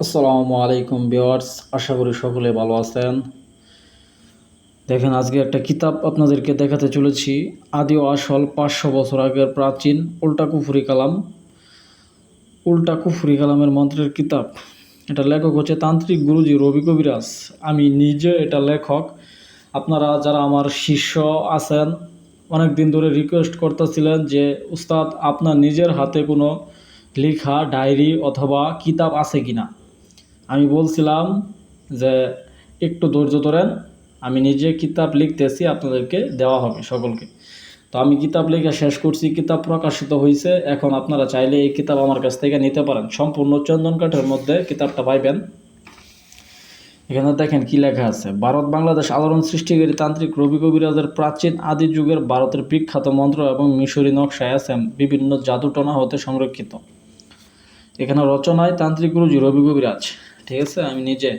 আসসালামু আলাইকুম বিওয়ার্স আশা করি সকলে ভালো আছেন। দেখেন, আজকে একটা কিতাব আপনাদেরকে দেখাতে চলেছি। আদি ও আসল পাঁচশো বছর আগের প্রাচীন উল্টা কুফুরি কালাম। উল্টা কুফুরি কালামের মন্ত্রের কিতাব। এটা লেখক হচ্ছে তান্ত্রিক গুরুজি রবি কবিরাজ। আমি নিজে এটা লেখক। আপনারা যারা আমার শিষ্য আছেন অনেক দিন ধরে রিকোয়েস্ট করতেছিলেন যে, উস্তাদ, আপনার নিজের হাতে কোনো লেখা, ডায়েরি অথবা কিতাব আছে কিনা? আমি বলছিলাম যে একটু ধৈর্য ধরেন, আমি নিজে কিতাব লিখতেছি, আপনাদেরকে দেওয়া হবে সকলকে। তো আমি কিতাব লেখা শেষ করছি, কিতাব প্রকাশিত হয়েছে এখন আপনারা চাইলে এই কিতাব আমার কাছ থেকে নিতে পারেন। সম্পূর্ণ চন্দন কাঠের মধ্যে কিতাবটা পাইবেন। এখানে দেখেন কি লেখা আছে, ভারত বাংলাদেশ আলোড়ন সৃষ্টিকারী তান্ত্রিক রবি কবিরাজের প্রাচীন আদি যুগের ভারতের বিখ্যাত মন্ত্র এবং মিশরি নকশায় আছে বিভিন্ন জাদুটনা হতে সংরক্ষিত। এখানে রচনায় তান্ত্রিক গুরুজি রবি কবিরাজ। ঠিক আছে? আমি নিজে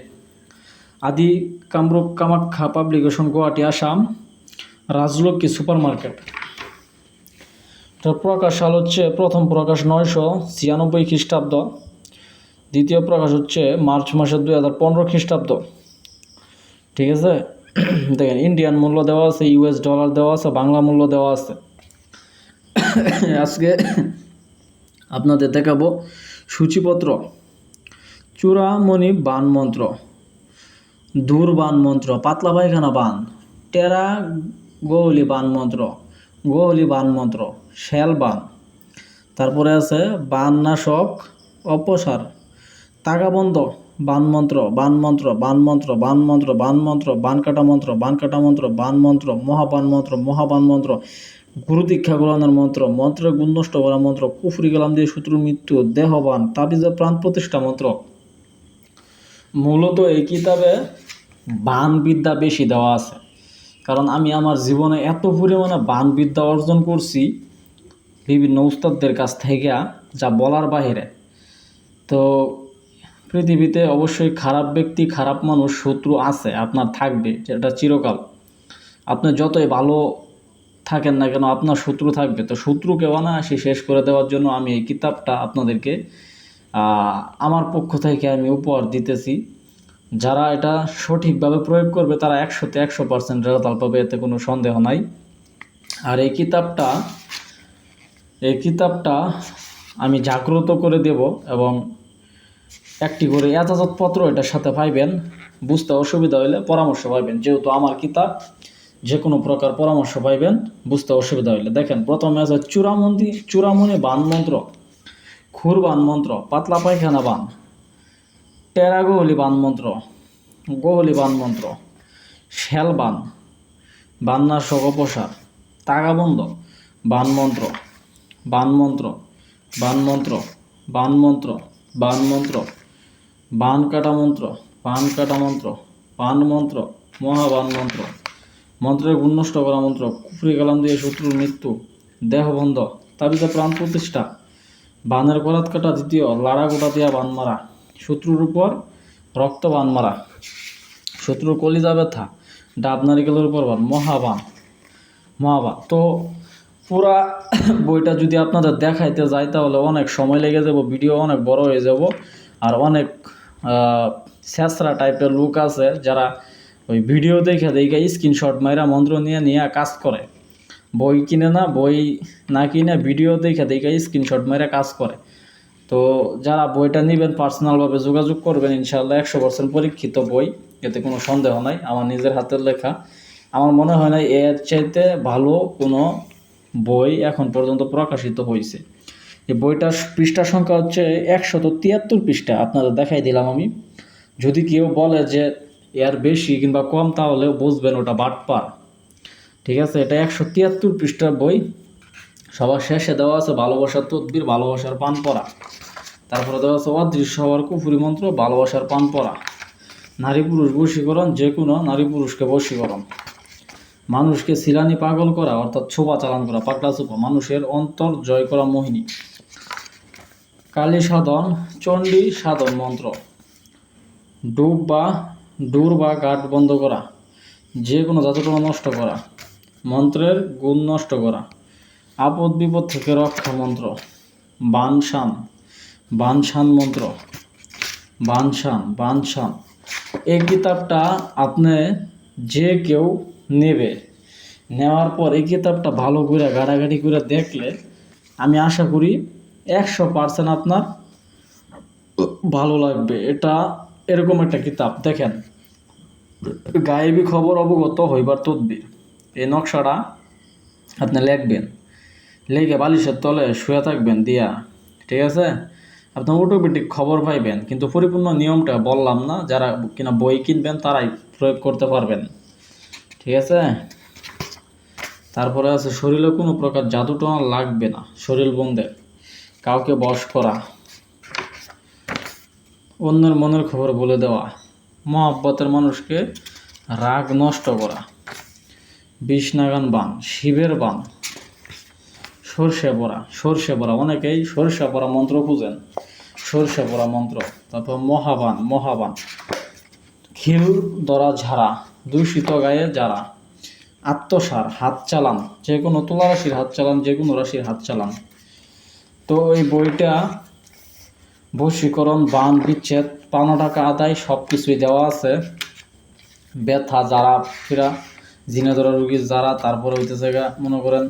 Adi Kamrup Kamakhya publication Guwahati Assam, Rajlakshmi super market প্রকাশ সাল হচ্ছে, প্রথম প্রকাশ নয়শো ছিয়ানব্বই খ্রিস্টাব্দ, দ্বিতীয় প্রকাশ হচ্ছে মার্চ মাসের দুই হাজার পনেরো খ্রিস্টাব্দ। ঠিক আছে? দেখেন ইন্ডিয়ান মূল্য দেওয়া আছে ইউএস ডলার দেওয়া আছে, বাংলা মূল্য দেওয়া আছে। আজকে আপনাদের দেখাবো সূচিপত্র। চূড়ামণি বান মন্ত্র দূর বান মন্ত্র পাতলা পায়খানা বান টেরা গোহলি বান মন্ত্র গোহলি বান মন্ত্র শ্যাল বান তারপরে আছে বান নাশক অপসার তাগাবন্ধ বান মন্ত্র বান মন্ত্র বান মন্ত্র বান মন্ত্র বান মন্ত্র বান কাটা মন্ত্র বান কাটা মন্ত্র বান মন্ত্র মহাবান মন্ত্র মহাবান মন্ত্র গুরু দীক্ষা গ্রহণের মন্ত্র মন্ত্রের গুণ নষ্ট করা মন্ত্র কুফরি গেলাম দিয়ে শত্রুর মৃত্যু দেহবান তাবিজে প্রাণ প্রতিষ্ঠা মন্ত্র মূলত এই কিতাবে বান বিদ্যা বেশি দেওয়া আছে। কারণ আমি আমার জীবনে এত পরিমাণে বান বিদ্যা অর্জন করছি বিভিন্ন উস্তাদদের কাছ থেকে যা বলার বাহিরে। তো পৃথিবীতে অবশ্যই খারাপ ব্যক্তি, খারাপ মানুষ, শত্রু আছে, আপনার থাকবে, যেটা চিরকাল। আপনি যতই ভালো থাকেন না কেন, আপনার শত্রু থাকবে। তো শত্রুকে অনায়াসে শেষ করে দেওয়ার জন্য আমি এই কিতাবটা আপনাদেরকে আমার পক্ষ থেকে আমি উপহার দিতেছি। যারা এটা সঠিকভাবে প্রয়োগ করবে, তারা একশোতে একশো পার্সেন্ট রেজাল্ট পাবে, এতে কোনো সন্দেহ নাই। আর এই কিতাবটা এই কিতাবটা আমি জাগ্রত করে দেব এবং একটি করে এজাজতপত্র এটার সাথে পাইবেন। বুঝতে অসুবিধা হলে পরামর্শ পাইবেন। যেহেতু আমার কিতাব যে কোনো প্রকার পরামর্শ পাইবেন, বুঝতে অসুবিধা হইলে। দেখেন, প্রথমে আছে চূড়ামন্দি চূড়ামণি বান মন্ত্র। খুর বান মন্ত্র, পাতলা পায়খানা বান। টেরা গোহলি বান মন্ত্র, গোহলি বান মন্ত্র। শ্যাল বান, বান্নার অপসার। তাগাবন্ধ বান মন্ত্র বান মন্ত্র বান মন্ত্র বান মন্ত্র বান মন্ত্র। বান কাটা মন্ত্র বান কাটা মন্ত্র বান মন্ত্র, মহাবান মন্ত্র। মন্ত্রের গুণনষ্ট করা মন্ত্র, কুফরি কালাম দিয়ে শত্রুর মৃত্যু দেহবন্ধ তাবিতে প্রাণ প্রতিষ্ঠা। বানের করাত কাটা দ্বিতীয়, লাড়া গোটা দিয়া বান মারা শত্রুর উপর রক্ত বান মারা শত্রুর কলিজা ব্যথা ডাব নারিকেলের উপর বান মহাবান মহাবান তো পুরা বইটা যদি আপনাদের দেখাইতে যাই তাহলে অনেক সময় লেগে যাব, ভিডিও অনেক বড় হয়ে যাব, আর অনেক স্যাঁচরা টাইপের লোক আছে যারা ওই ভিডিও দেখে দেখে স্ক্রিনশট মাইরা মন্ত্র নিয়ে নিয়ে কাজ করে। বই কিনে না, বই না কিনে ভিডিও দেখে দেখে স্ক্রিনশট মেরে কাজ করে। তো যারা বইটা নেবেন পার্সোনালভাবে যোগাযোগ করবেন ইনশাল্লাহ একশো পার্সেন্ট পরীক্ষিত বই, এতে কোনো সন্দেহ নাই, আমার নিজের হাতের লেখা। আমার মনে হয় না এর চাইতে ভালো কোনো বই এখন পর্যন্ত প্রকাশিত হয়েছে এই বইটার পৃষ্ঠা সংখ্যা হচ্ছে একশত তিয়াত্তর পৃষ্ঠা, আপনাদের দেখাই দিলাম আমি। যদি কেউ বলে যে এর বেশি কিংবা কম তাহলে বুঝবেন ওটা বাটপার। ঠিক আছে, এটা একশো তিয়াত্তর পৃষ্ঠার বই। সবার শেষে দেওয়া আছে ভালোবাসার তদ্বির, ভালোবাসার পান পড়া তারপরে দেওয়া আছে অদৃশ্য হওয়ার কুফুরি মন্ত্র, ভালোবাসার পান পড়া নারী পুরুষ বশীকরণ, যে কোনো নারী পুরুষকে বশীকরণ। মানুষকে সিলানি পাগল করা, অর্থাৎ ছোপা চালান করা পাকড়া চোপা মানুষের অন্তর জয় করা মোহিনী। কালী সাধন, চণ্ডী সাধন মন্ত্র। ডুব বা ডুর বা গাঠ বন্ধ করা। যে কোনো জাতটনা নষ্ট করা। মন্ত্রের গুণ নষ্ট করা। আপদ বিপদ থেকে রক্ষা মন্ত্র। বানশান বানশান মন্ত্র। বানশান বানশান। এই কিতাবটা আপনি যে কেউ নেবে, নেওয়ার পর এই কিতাবটা ভালো করে গাড়াগাড়ি করে দেখলে আমি আশা করি একশো পার্সেন্ট আপনার ভালো লাগবে। এটা এরকম একটা কিতাব। দেখেন, গায়েবী খবর অবগত হইবার তদ্বির। এই নকশাটা আপনি লিখবেন, লিখে বালিশের তলে শুয়ে থাকবেন দিয়া, ঠিক আছে? আপনি অটোমেটিক খবর পাইবেন, কিন্তু পরিপূর্ণ নিয়মটা বললাম না, যারা কিনা বই কিনবেন তারাই প্রয়োগ করতে পারবেন, ঠিক আছে? তারপরে আছে, শরীরে কোনো প্রকার জাদু টোনা লাগবে না, শরীর বন্ধের কাউকে বশ করা, অন্যের মনের খবর বলে দেওয়া, মহাব্বতের মানুষকে রাগ নষ্ট করা বিষ নাগান বান, শিবের বান, সর্ষে পড়া সর্ষে পড়া অনেকেই সর্ষে পড়া মন্ত্র খুঁজেন। সর্ষে পড়া মন্ত্র, তারপর মহাবান মহাবান। খিল দরা, ঝাড়া, দূষিত গায়ে যারা, আত্মসার, হাত চালান, যে কোনো তুলা রাশির হাত চালান, যে কোনো রাশির হাত চালান। তো এই বইটা বশীকরণ, বান, বিচ্ছেদ পাওনা টাকা আদায় সব কিছুই দেওয়া আছে। ব্যথা যারা ফিরা জিনে ধরা রুগী যারা, তারপরে হইতেছে গা, মনে করেন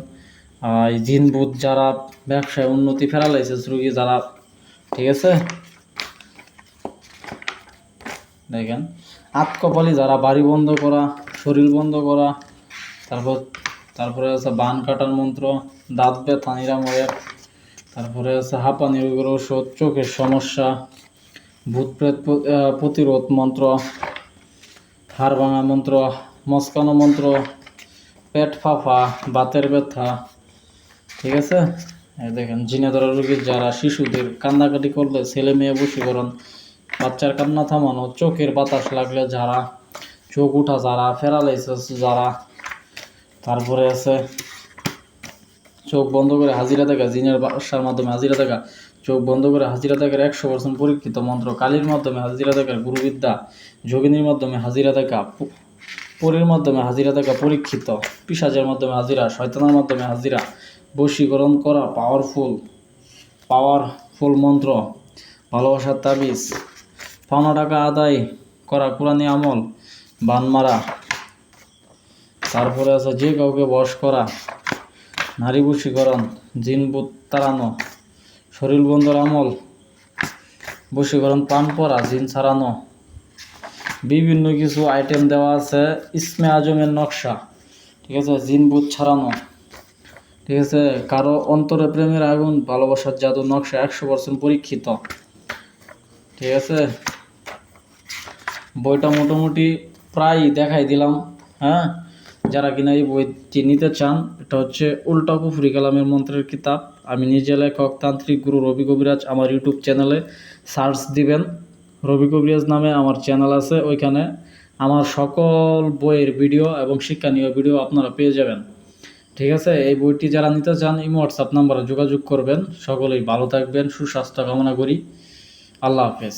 জিন বুধ যারা ব্যবসায় উন্নতি ফেরা ফেরালাইছে রুগী যারা, ঠিক আছে? দেখেন আতকপালি যারা বাড়ি বন্ধ করা, শরীর বন্ধ করা, তারপর, তারপরে আছে বান কাটার মন্ত্র, দাঁত ব্যথা নিরাময়ের, তারপরে আছে হাঁপানি রোগের ওষুধ, চোখের সমস্যা, ভূত প্রেত প্রতিরোধ মন্ত্র, হাড় ভাঙা মন্ত্র মস্কানো মন্ত্র, পেট ফাফা, বাতের ব্যথা, ঠিক আছে? দেখেন, জিনে ধরা রোগীর যারা শিশুদের কান্নাকাটি করলে ছেলে মেয়ে বশীকরণ, বাচ্চার কান্না থামানো, চোখের বাতাস লাগলে যারা চোখ উঠা যারা ফেরালাইসিস যারা তারপরে আছে চোখ বন্ধ করে হাজিরা দেখা, জিনের বাসার মাধ্যমে হাজিরা দেখা, চোখ বন্ধ করে হাজিরা দেখার একশো পার্সেন্ট পরীক্ষিত মন্ত্র, কালীর মাধ্যমে হাজিরা দেখার গুরুবিদ্যা, যোগিনীর মাধ্যমে হাজিরা দেখা পরীর মাধ্যমে হাজিরা দেখা পরীক্ষিত পিসাজের মাধ্যমে হাজিরা, শয়তানের মাধ্যমে হাজিরা, বশীকরণ করা পাওয়ারফুল পাওয়ারফুল মন্ত্র ভালোবাসার তাবিজ, পাওনা টাকা আদায় করা কোরআনি আমল, বান মারা, তারপরে আছে যে কাউকে বশ করা, নারী বশীকরণ, জিন বুত তাড়ানো, শরীর বন্ধর আমল, বশীকরণ পান পরা জিন ছাড়ানো বিভিন্ন কিছু আইটেম দেওয়া আছে। ইসমে আজমের নকশা। ঠিক আছে? জিন বুত ছাড়ানো। ঠিক আছে? কারও অন্তরে প্রেমের আগুন, ভালোবাসার জাদু নকশা একশো পার্সেন্ট পরীক্ষিত। ঠিক আছে? বইটা মোটামুটি প্রায় দেখাই দিলাম হ্যাঁ? যারা কিনা এই বইটি নিতে চান, এটা হচ্ছে উল্টা কুফরি কালামের মন্ত্রের কিতাব। আমি নিজে লেখক, তান্ত্রিক গুরু রবি কবিরাজ আমার ইউটিউব চ্যানেলে সার্চ দিবেন। রবি কবিরাজ নামে আমার চ্যানেল আছে, ওইখানে আমার সকল বইয়ের ভিডিও এবং শিক্ষণীয় ভিডিও আপনারা পেয়ে যাবেন। ঠিক আছে? এই বইটি যারা নিতে চান এই হোয়াটসঅ্যাপ নাম্বারে যোগাযোগ করবেন। সকলেই ভালো থাকবেন, সুস্বাস্থ্য কামনা করি। আল্লাহ হাফেজ।